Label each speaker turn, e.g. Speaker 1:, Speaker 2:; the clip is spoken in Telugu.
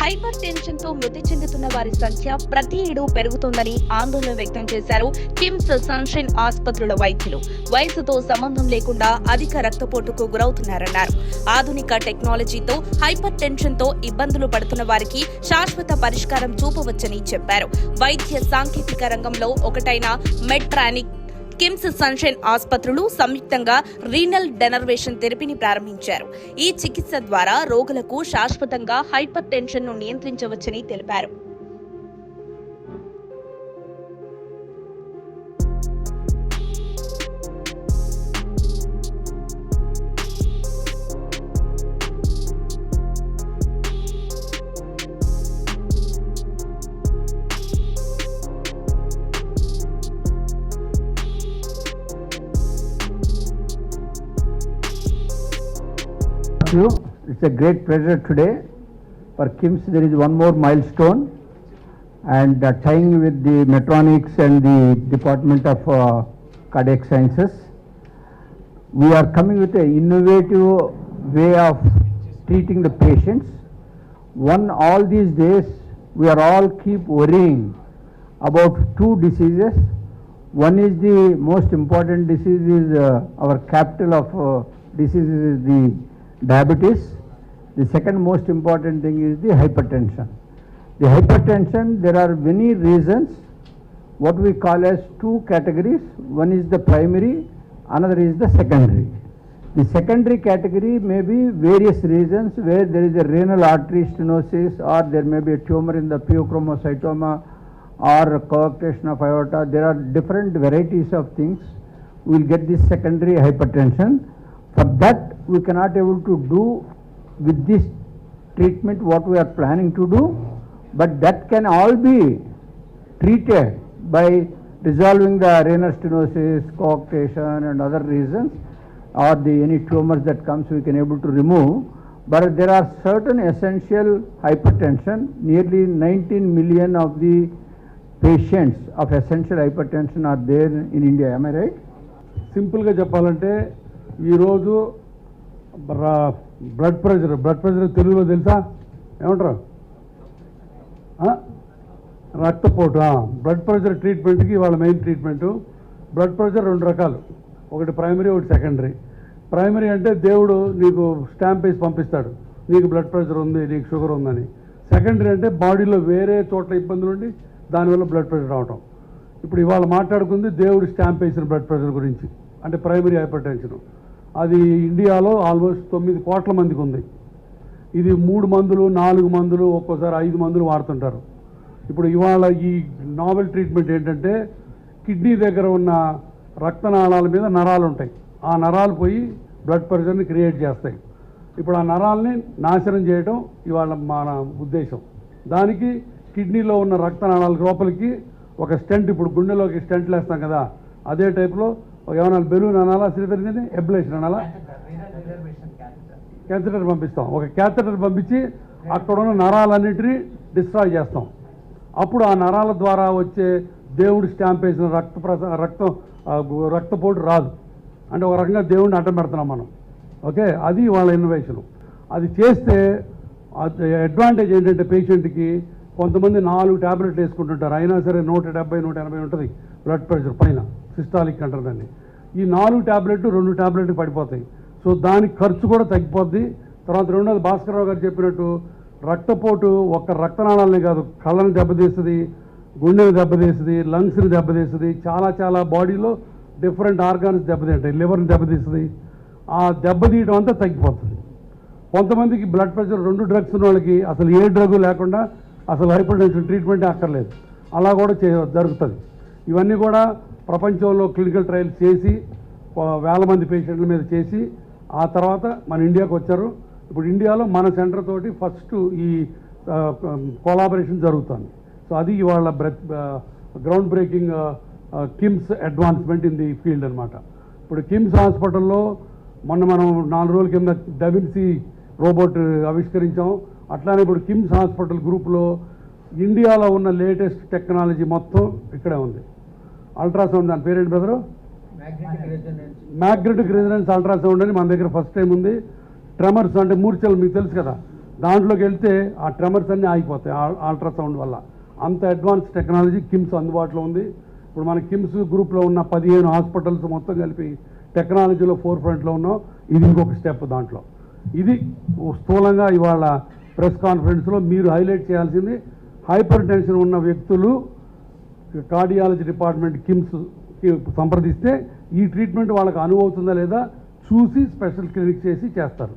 Speaker 1: హైపర్ టెన్షన్తో మృతి చెందుతున్న వారి సంఖ్య ప్రతి ఏడు పెరుగుతుందని ఆందోళన వ్యక్తం చేశారు కిమ్స్ సన్షైన్ ఆసుపత్రుల వైద్యులు. వయసుతో సంబంధం లేకుండా అధిక రక్తపోటుకు గురవుతున్నారన్నారు. ఆధునిక టెక్నాలజీతో హైపర్ టెన్షన్తో ఇబ్బందులు పడుతున్న వారికి శాశ్వత పరిష్కారం చూపవచ్చని చెప్పారు. వైద్య సాంకేతిక రంగంలో ఒకటైన మెట్రానిక్ కిమ్స్ సన్షైన్ ఆసుపత్రులు సంయుక్తంగా రీనల్ డెనర్వేషన్ థెరపీని ప్రారంభించారు. ఈ చికిత్స ద్వారా రోగులకు శాశ్వతంగా హైపర్ టెన్షన్ను నియంత్రించవచ్చని తెలిపారు.
Speaker 2: You. It's a great pleasure today. For KIMS, there is one more milestone and uh, tying with the Metronics and the Department of uh, Cardiac Sciences. We are coming with an innovative way of treating the patients. One, all these days, we are all keep worrying about two diseases. One is the most important disease is uh, our capital of uh, diseases is the diabetes. The second most important thing is the hypertension. The hypertension, there are many reasons, what we call as two categories. One is the primary, another is the secondary. The secondary category may be various reasons where there is a renal artery stenosis or there may be a tumor in the pheochromocytoma or coarctation of aorta. There are different varieties of things. We will get this secondary hypertension. For that, we cannot able to do with this treatment what we are planning to do, but that can all be treated by resolving the renal stenosis, coarctation and other reasons or the any tumors that comes we can able to remove. But there are certain essential hypertension, nearly 19 million of the patients of essential hypertension are there in India, am I right?
Speaker 3: సింపుల్గా చెప్పాలంటే ఈరోజు బ్లడ్ ప్రెషర్ బ్లడ్ ప్రెషర్ తెలుగులో తెలుసా? ఏమంటారు? రక్తపోటు బ్లడ్ ప్రెషర్ ట్రీట్మెంట్కి వాళ్ళ మెయిన్ ట్రీట్మెంటు బ్లడ్ ప్రెషర్ రెండు రకాలు. ఒకటి ప్రైమరీ ఒకటి సెకండరీ ప్రైమరీ అంటే దేవుడు నీకు స్టాంప్ వేసి పంపిస్తాడు. నీకు బ్లడ్ ప్రెషర్ ఉంది నీకు షుగర్ ఉందని. సెకండరీ అంటే బాడీలో వేరే చోట్ల ఇబ్బందులు ఉండి దానివల్ల బ్లడ్ ప్రెషర్ రావటం. ఇప్పుడు ఇవాళ మాట్లాడుకుంది దేవుడు స్టాంప్ వేసిన బ్లడ్ ప్రెషర్ గురించి. అంటే ప్రైమరీ హైపర్ టెన్షన్ అది ఇండియాలో ఆల్మోస్ట్ తొమ్మిది కోట్ల మందికి ఉంది. ఇది మూడు మందులు నాలుగు మందులు ఒక్కోసారి ఐదు మందులు వాడుతుంటారు. ఇప్పుడు ఇవాళ ఈ నావెల్ ట్రీట్మెంట్ ఏంటంటే కిడ్నీ దగ్గర ఉన్న రక్తనాళాల మీద నరాలు ఉంటాయి. ఆ నరాలు పోయి బ్లడ్ ప్రెషర్ని క్రియేట్ చేస్తాయి. ఇప్పుడు ఆ నరాల్ని నాశనం చేయడం ఇవాళ మన ఉద్దేశం. దానికి కిడ్నీలో ఉన్న రక్తనాళాల లోపలికి ఒక స్టెంట్ ఇప్పుడు గుండెలోకి స్టెంట్లు వేస్తాం కదా అదే టైప్లో ఏమన్నా బెలూన్ అనాలా శ్రీధర్ ఎబ్లేషన్ అనాలా? క్యాథెటర్ పంపిస్తాం. ఒక క్యాథెటర్ పంపించి అక్కడ ఉన్న నరాలన్నింటినీ డిస్ట్రాయ్ చేస్తాం. అప్పుడు ఆ నరాల ద్వారా వచ్చే దేవుడు స్టాంప్ వేసిన రక్త రక్తం రక్తపోటు రాదు. అంటే ఒక రకంగా దేవుడిని అడ్డం పెడుతున్నాం మనం. ఓకే? అది వాళ్ళ ఇన్నోవేషను. అది చేస్తే అడ్వాంటేజ్ ఏంటంటే పేషెంట్కి కొంతమంది నాలుగు ట్యాబ్లెట్లు వేసుకుంటుంటారు. అయినా సరే నూట డెబ్బై నూట ఎనభై ఉంటుంది. బ్లడ్ ప్రెషర్ పైన. సిస్టాలిక్ అంటారు దాన్ని ఈ నాలుగు ట్యాబ్లెట్లు రెండు ట్యాబ్లెట్లు పడిపోతాయి. సో దానికి ఖర్చు కూడా తగ్గిపోద్ది. తర్వాత రెండోది భాస్కర్రావు గారు చెప్పినట్టు రక్తపోటు ఒక్క రక్తనాళాలనే కాదు కళ్ళని దెబ్బతీస్తుంది గుండెని దెబ్బతీస్తుంది లంగ్స్ని దెబ్బతీస్తుంది చాలా చాలా బాడీలో డిఫరెంట్ ఆర్గాన్స్ దెబ్బతింటాయి లివర్ని దెబ్బతీస్తుంది. ఆ దెబ్బతీయడం అంతా తగ్గిపోతుంది. కొంతమందికి బ్లడ్ ప్రెషర్ రెండు డ్రగ్స్ ఉన్న వాళ్ళకి అసలు ఏ డ్రగ్ లేకుండా అసలు హైపర్ టెన్షన్ ట్రీట్మెంట్ అక్కర్లేదు. అలా కూడా చే జరుగుతుంది. ఇవన్నీ కూడా ప్రపంచంలో క్లినికల్ ట్రయల్స్ చేసి వేల మంది పేషెంట్ల మీద చేసి ఆ తర్వాత మన ఇండియాకు వచ్చారు. ఇప్పుడు ఇండియాలో మన సెంటర్ తోటి ఫస్ట్ ఈ కోలాబరేషన్ జరుగుతుంది. సో అది ఇవాళ breath ground breaking KIMS advancement in the field అనమాట ఇప్పుడు కిమ్స్ హాస్పిటల్లో మొన్న మనం నాలుగు రోజుల కింద డబిన్సీ రోబోట్ ఆవిష్కరించాం. అట్లానే ఇప్పుడు కిమ్స్ హాస్పిటల్ గ్రూప్లో ఇండియాలో ఉన్న లేటెస్ట్ టెక్నాలజీ మొత్తం ఇక్కడే ఉంది. అల్ట్రాసౌండ్ దాని పేరేంటి బ్రదరు? మ్యాగ్నెటిక్ రెసిడెన్స్ అల్ట్రాసౌండ్ అని మన దగ్గర ఫస్ట్ టైం ఉంది. ట్రెమర్స్ అంటే మూర్చలు మీకు తెలుసు కదా. దాంట్లోకి వెళ్తే ఆ ట్రెమర్స్ అన్నీ ఆగిపోతాయి అల్ట్రాసౌండ్ వల్ల. అంత అడ్వాన్స్ టెక్నాలజీ కిమ్స్ అందుబాటులో ఉంది. ఇప్పుడు మన కిమ్స్ గ్రూప్లో ఉన్న పదిహేను హాస్పిటల్స్ మొత్తం కలిపి టెక్నాలజీలో ఫోర్ ఫ్రంట్లో ఉన్నాం. ఇది ఇంకొక స్టెప్ దాంట్లో. ఇది స్థూలంగా ఇవాళ ప్రెస్ కాన్ఫరెన్స్లో మీరు హైలైట్ చేయాల్సింది. హైపర్ టెన్షన్ ఉన్న వ్యక్తులు కార్డియాలజీ డిపార్ట్మెంట్ కిమ్స్ సంప్రదిస్తే ఈ ట్రీట్మెంట్ వాళ్ళకి అనువవుతుందా లేదా చూసి స్పెషల్ క్లినిక్ చేసి చేస్తారు.